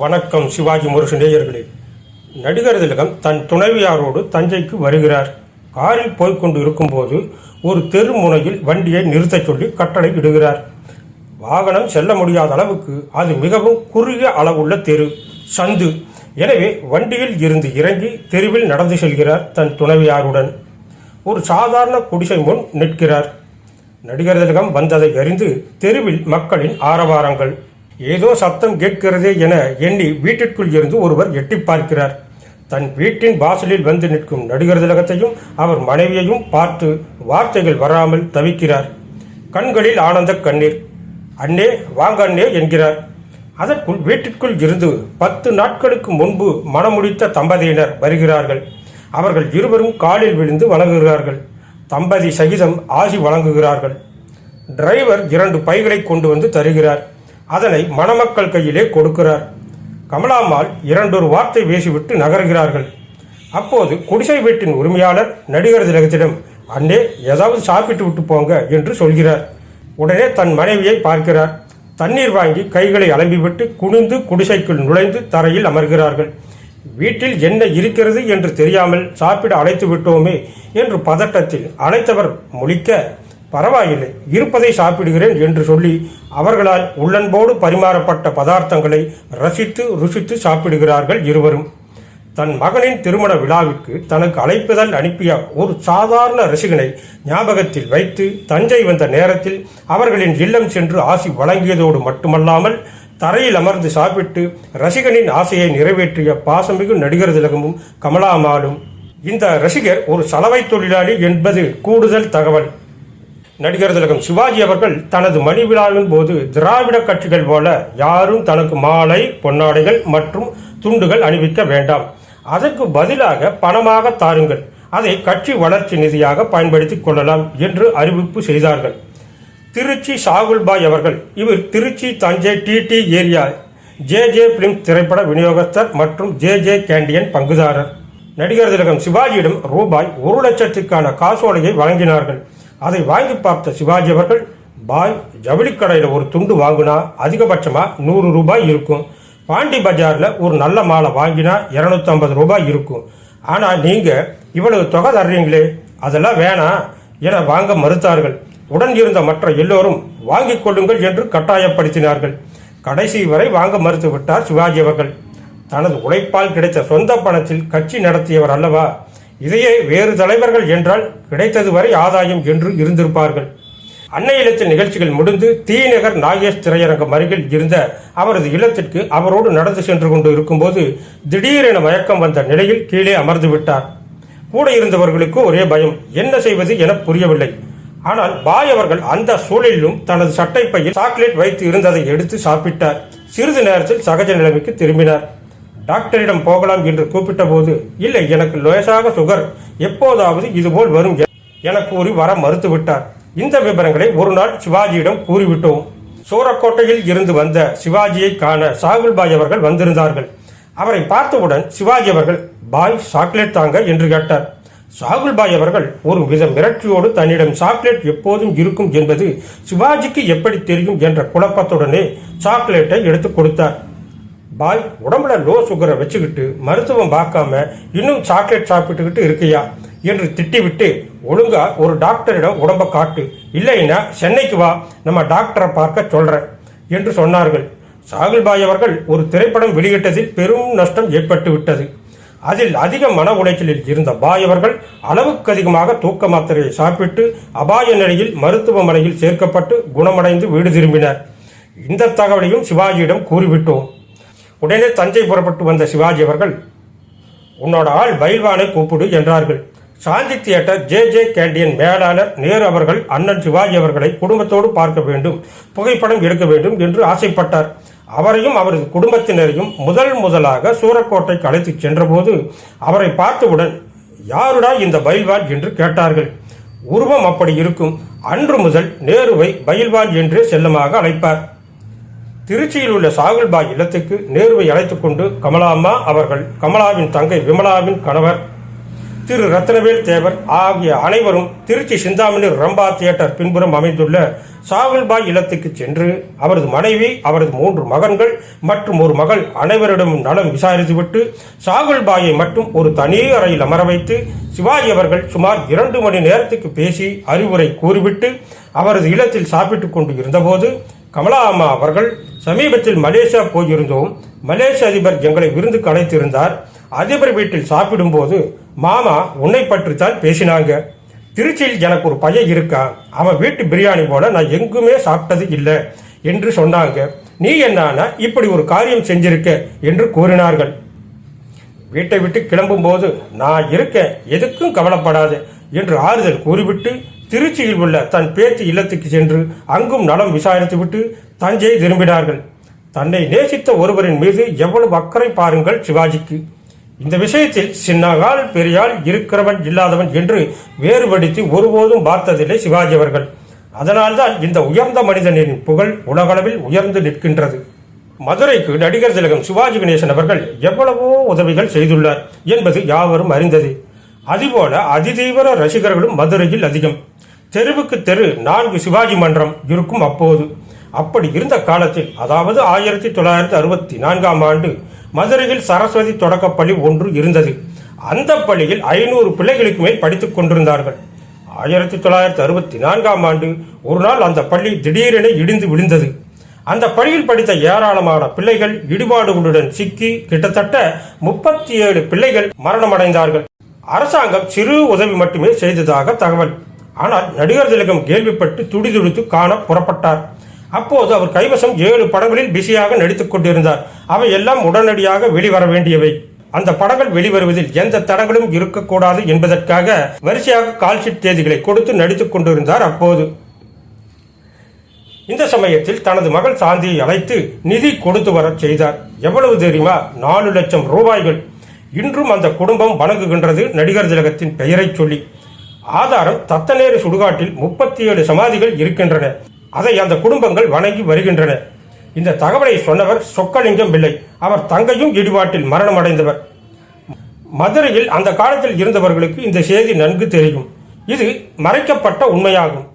வணக்கம் சிவாஜி முரசு நேயர்களே. நடிகர் திலகம் தன் துணைவியாரோடு தஞ்சைக்கு வருகிறார். காரில் போய்கொண்டு இருக்கும்போது ஒரு தெரு முனையில் வண்டியை நிறுத்தச் சொல்லி கட்டளை இடுகிறார். வாகனம் செல்ல முடியாத அளவுக்கு அது மிகவும் குறுகிய அளவுள்ள தெரு சந்து. எனவே வண்டியில் இருந்து இறங்கி தெருவில் நடந்து செல்கிறார் தன் துணைவியாருடன். ஒரு சாதாரண குடிசை முன் நிற்கிறார். நடிகர் திலகம் வந்ததை அறிந்து தெருவில் மக்களின் ஆரவாரங்கள் ஏதோ சத்தம் கேட்கிறதே என எண்ணி வீட்டிற்குள் இருந்து ஒருவர் எட்டி பார்க்கிறார். தன் வீட்டின் வாசலில் வந்து நிற்கும் நடிகர் திலகத்தையும் அவர் மனைவியையும் பார்த்து வார்த்தைகள் வராமல் தவிக்கிறார். கண்களில் ஆனந்த கண்ணீர். அண்ணே வாங்க அண்ணே என்கிறார். அதற்குள் வீட்டிற்குள் இருந்து பத்து நாட்களுக்கு முன்பு மணமுடித்த தம்பதியினர் வருகிறார்கள். அவர்கள் இருவரும் காலில் விழுந்து வணங்குகிறார்கள். தம்பதி சகிதம் ஆசி வழங்குகிறார்கள். டிரைவர் இரண்டு பைகளை கொண்டு வந்து தருகிறார். அதனை மணமக்கள் கையிலே கொடுக்கிறார். கமலாம்மாள் இரண்டொரு வார்த்தை பேசிவிட்டு நகர்கிறார்கள். அப்போது குடிசை வீட்டின் உரிமையாளர் நடிகர் திலகத்திடம் அண்ணே ஏதாவது சாப்பிட்டு விட்டு போங்க என்று சொல்கிறார். உடனே தன் மனைவியை பார்க்கிறார். தண்ணீர் வாங்கி கைகளை அலம்பிவிட்டு குனிந்து குடிசைக்குள் நுழைந்து தரையில் அமர்கிறார்கள். வீட்டில் என்ன இருக்கிறது என்று தெரியாமல் சாப்பிட அழைத்து விட்டோமே என்று பதட்டத்தில் அழைத்தவர் முழிக்க பரவாயில்லை இருப்பதை சாப்பிடுகிறேன் என்று சொல்லி அவர்களால் உள்ளன்போடு பரிமாறப்பட்ட பதார்த்தங்களை ரசித்து ருசித்து சாப்பிடுகிறார்கள் இருவரும். தன் மகனின் திருமண விழாவிற்கு தனக்கு அழைப்புதல் அனுப்பிய ஒரு சாதாரண ரசிகனை ஞாபகத்தில் வைத்து தஞ்சை வந்த நேரத்தில் அவர்களின் இல்லம் சென்று ஆசி வழங்கியதோடு மட்டுமல்லாமல் தரையில் அமர்ந்து சாப்பிட்டு ரசிகனின் ஆசையை நிறைவேற்றிய பாசமிகு நடிகர் திலகமும் கமலாமாலும் இந்த ரசிகர் ஒரு சலவை தொழிலாளி என்பது கூடுதல் தகவல். நடிகர் திலகம் சிவாஜி அவர்கள் தனது மணி விழாவின் போது திராவிட கட்சிகள் போல யாரும் தனக்கு மாலை பொன்னாடைகள் மற்றும் துண்டுகள் அணிவிக்க வேண்டாம். அதற்கு பதிலாக பணமாக தாருங்கள். அதை கட்சி வளர்ச்சி நிதியாக பயன்படுத்திக் கொள்ளலாம் என்று அறிவிப்பு செய்தார்கள். திருச்சி சாகுல்பாய் அவர்கள் இவர் Trichy Thanjai TT area J J film திரைப்பட விநியோகஸ்தர் மற்றும் ஜே ஜே கேண்டியன் பங்குதாரர். நடிகர் திலகம் சிவாஜியிடம் ரூபாய் ஒரு லட்சத்துக்கான காசோலையை வழங்கினார்கள். அதை வாங்கி பார்த்த சிவாஜி அவர்கள் பாய் ஜவுளி கடையில் ஒரு துண்டு வாங்கினா அதிகபட்சமாக நூறு ரூபாய் இருக்கும். பாண்டி பஜாரில் ஒரு நல்ல மாலை வாங்கினா இரநூத்தம்பது ரூபாய் இருக்கும். ஆனால் நீங்கள் இவ்வளவு தொகை தர்றீங்களே அதெல்லாம் வேணாம் என வாங்க மறுத்தார்கள். உடன் இருந்த மற்ற எல்லோரும் வாங்கி கொள்ளுங்கள் என்று கட்டாயப்படுத்தினார்கள். கடைசி வரை வாங்க மறுத்து விட்டார் சிவாஜி அவர்கள். தனது உழைப்பால் கிடைத்த சொந்த பணத்தில் கட்சி நடத்தியவர் அல்லவா? இதையே வேறு தலைவர்கள் என்றால் கிடைத்தது வரை ஆதாயம் என்று இருந்திருப்பார்கள். அன்னை இல்லத்தில் நிகழ்ச்சிகள் முடிந்து தீநகர் நாகேஷ் திரையரங்கம் அருகில் இருந்த அவரது இல்லத்திற்கு அவரோடு நடந்து சென்று கொண்டு இருக்கும்போது திடீரென மயக்கம் வந்த நிலையில் கீழே அமர்ந்து விட்டார். கூட இருந்தவர்களுக்கு ஒரே பயம் என்ன செய்வது என புரியவில்லை. ஆனால் பாய் அவர்கள் அந்த சூழலிலும் தனது சட்டை பையில் சாக்லேட் வைத்து இருந்ததை எடுத்து சாப்பிட்டார். சிறிது நேரத்தில் சகஜ நிலைமைக்கு திரும்பினார். டாக்டரிடம் போகலாம் என்று கூப்பிட்ட போது இல்லை எனக்கு லேசாக சுகர். எப்போதாவது இதுபோல் வரும். என கூறி வர மறுத்துவிட்டார். இந்த விவரங்களை ஒரு நாள் சிவாஜியிடம் கூறிவிட்டோம். சூரக்கோட்டையில் இருந்து வந்த சிவாஜியை காண சாகுல்பாய் அவர்கள் வந்திருந்தார்கள். அவரை பார்த்தவுடன் சிவாஜி அவர்கள் பாய் சாக்லேட் தாங்க என்று கேட்டார். சாகுல்பாய் அவர்கள் ஒரு வித மிரட்சியோடு தன்னிடம் சாக்லேட் எப்போதும் இருக்கும் என்பது சிவாஜிக்கு எப்படி தெரியும்? என்ற குழப்பத்துடனே சாக்லேட்டை எடுத்து கொடுத்தார். பாய் உடம்புல லோ சுகரை வச்சுக்கிட்டு மருத்துவம் பார்க்காம இன்னும் சாக்லேட் சாப்பிட்டுக்கிட்டு இருக்கியா? என்று திட்டிவிட்டு ஒழுங்கா ஒரு டாக்டரிடம் உடம்ப காட்டு. இல்லைன்னா சென்னைக்கு வா நம்ம டாக்டரை பார்க்க சொல்றேன் என்று சொன்னார்கள். சாகுல்பாய் அவர்கள் ஒரு திரைப்படம் வெளியிட்டதில் பெரும் நஷ்டம் ஏற்பட்டு விட்டது. அதில் அதிக மன உளைச்சலில் இருந்த பாய் அவர்கள் அளவுக்கு அதிகமாக தூக்க மாத்திரையை சாப்பிட்டு அபாய நிலையில் மருத்துவமனையில் சேர்க்கப்பட்டு குணமடைந்து வீடு திரும்பினர். இந்த தகவலையும் சிவாஜியிடம் கூறிவிட்டோம். உடனே தஞ்சை புறப்பட்டு வந்த சிவாஜி அவர்கள் உன்னோட ஆள் பயில்வானை கூப்பிடு என்றார்கள். Shanthi theatre J J canteen மேலாளர் நேரு அவர்கள் அண்ணன் சிவாஜி அவர்களை குடும்பத்தோடு பார்க்க வேண்டும் புகைப்படம் எடுக்க வேண்டும் என்று ஆசைப்பட்டார். அவரையும் அவரது குடும்பத்தினரையும் முதல் முதலாக சூரக்கோட்டைக்கு அழைத்துச் சென்றபோது அவரை பார்த்தவுடன் யாருடா இந்த பயில்வான்? என்று கேட்டார்கள். உருவம் அப்படி இருக்கும். அன்று முதல் நேருவை பயில்வான் என்றே செல்லமாக அழைப்பார். திருச்சியில் உள்ள சாகுல்பாய் இல்லத்துக்கு நேருவை அழைத்துக் கொண்டு கமலாம்மா அவர்கள் கமலாவின் தங்கை விமலாவின் கணவர் திரு ரத்னவேல் தேவர் ஆகிய அனைவரும் திருச்சி சிந்தாமணி ரம்பா தியேட்டர் பின்புறம் அமைந்துள்ள சாகுல்பாய் இல்லத்துக்கு சென்று அவரது மனைவி அவரது மூன்று மகன்கள் மற்றும் ஒரு மகள் அனைவரிடமும் நலம் விசாரித்துவிட்டு சாகுல்பாயை மட்டும் ஒரு தனி அறையில் அமர வைத்து சிவாஜி அவர்கள் சுமார் இரண்டு மணி நேரத்துக்கு பேசி அறிவுரை கூறிவிட்டு அவரது இல்லத்தில் சாப்பிட்டுக் கொண்டு இருந்தபோது கமலா அம்மா அவர்கள் சமீபத்தில் மலேசியா போயிருந்தோம். மலேசிய அதிபர் எங்களை விருந்துக்கு அழைத்திருந்தார். அதிபர் வீட்டில் சாப்பிடும்போது மாமா உன்னை பற்றித்தான் பேசினாங்க. திருச்சியில் எனக்கு ஒரு பையன் இருக்கான் அவன் வீட்டு பிரியாணி போல நான் எங்குமே சாப்பிட்டது இல்லை என்று சொன்னாங்க. நீ என்னானா இப்படி ஒரு காரியம் செஞ்சிருக்க என்று கூறினார்கள். வீட்டை விட்டு கிளம்பும்போது நான் இருக்கேன். எதுக்கும் கவலைப்படாது என்று ஆறுதல் கூறிவிட்டு திருச்சியில் உள்ள தன் பேத்தி இல்லத்துக்கு சென்று அங்கும் நலம் விசாரித்துவிட்டு தஞ்சை திரும்பினார்கள். தன்னை நேசித்த ஒருவரின் மீது எவ்வளவு அக்கறை பாருங்கள் சிவாஜிக்கு. இந்த விஷயத்தில் சின்னகால் பெரியாள் இருக்கிறவன் இல்லாதவன் என்று வேறுபடுத்தி ஒருபோதும் பார்த்ததில்லை சிவாஜி அவர்கள். அதனால்தான் இந்த உயர்ந்த மனிதனின் புகழ் உலகளவில் உயர்ந்து நிற்கின்றது. மதுரைக்கு நடிகர் திலகம் சிவாஜி கணேசன் அவர்கள் எவ்வளவோ உதவிகள் செய்துள்ளார் என்பது யாவரும் அறிந்தது. அதுபோல அதிதீவிர ரசிகர்களும் மதுரையில் அதிகம். தெருவுக்கு தெரு நான்கு சிவாஜி மன்றம் இருக்கும் அப்போது. அப்படி இருந்த காலத்தில் அதாவது ஆயிரத்தி தொள்ளாயிரத்தி அறுபத்தி நான்காம் ஆண்டு மதுரையில் சரஸ்வதி தொடக்கப்பள்ளி ஒன்று இருந்தது. அந்த பள்ளியில் ஐநூறு பிள்ளைகளுக்கு மேல் படித்துக் கொண்டிருந்தார்கள். ஆயிரத்தி தொள்ளாயிரத்தி அறுபத்தி நான்காம் ஆண்டு ஒரு நாள் அந்த பள்ளி திடீரென இடிந்து விழுந்தது. அந்த பள்ளியில் படித்த ஏராளமான பிள்ளைகள் இடிபாடுகளுடன் சிக்கி கிட்டத்தட்ட முப்பத்தி ஏழு பிள்ளைகள் மரணமடைந்தார்கள். அரசாங்கம் சிறு உதவி மட்டுமே செய்ததாக தகவல். ஆனால் நடிகர் திலகம் கேள்விப்பட்டு துடிதுடித்து காண புறப்பட்டார். அப்போது அவர் கைவசம் ஏழு படங்களில் பிஸியாக நடித்துக் கொண்டிருந்தார். அவை எல்லாம் உடனடியாக வெளிவர வேண்டியவை. அந்த படங்கள் வெளிவருவதில் எந்த தடங்களும் இருக்கக்கூடாது என்பதற்காக வரிசையாக கால்ஷீட் தேதிகளை கொடுத்து நடித்துக் கொண்டிருந்தார் அப்போது. இந்த சமயத்தில் தனது மகள் சாந்தியை அழைத்து நிதி கொடுத்து வரச் செய்தார். எவ்வளவு தெரியுமா? நாலு லட்சம் ரூபாய்கள். இன்றும் அந்த குடும்பம் வணங்குகின்றது நடிகர் திலகத்தின் பெயரைச் சொல்லி. ஆதாரம் தத்தநேரு சுடுகாட்டில் முப்பத்தி ஏழு சமாதிகள் இருக்கின்றன. அதை அந்த குடும்பங்கள் வணங்கி வருகின்றன. இந்த தகவலை சொன்னவர் சொக்கலிங்கம் பிள்ளை. அவர் தங்கையும் இடிபாட்டில் மரணமடைந்தவர். மதுரையில் அந்த காலத்தில் இருந்தவர்களுக்கு இந்த செய்தி நன்கு தெரியும். இது மறைக்கப்பட்ட உண்மையாகும்.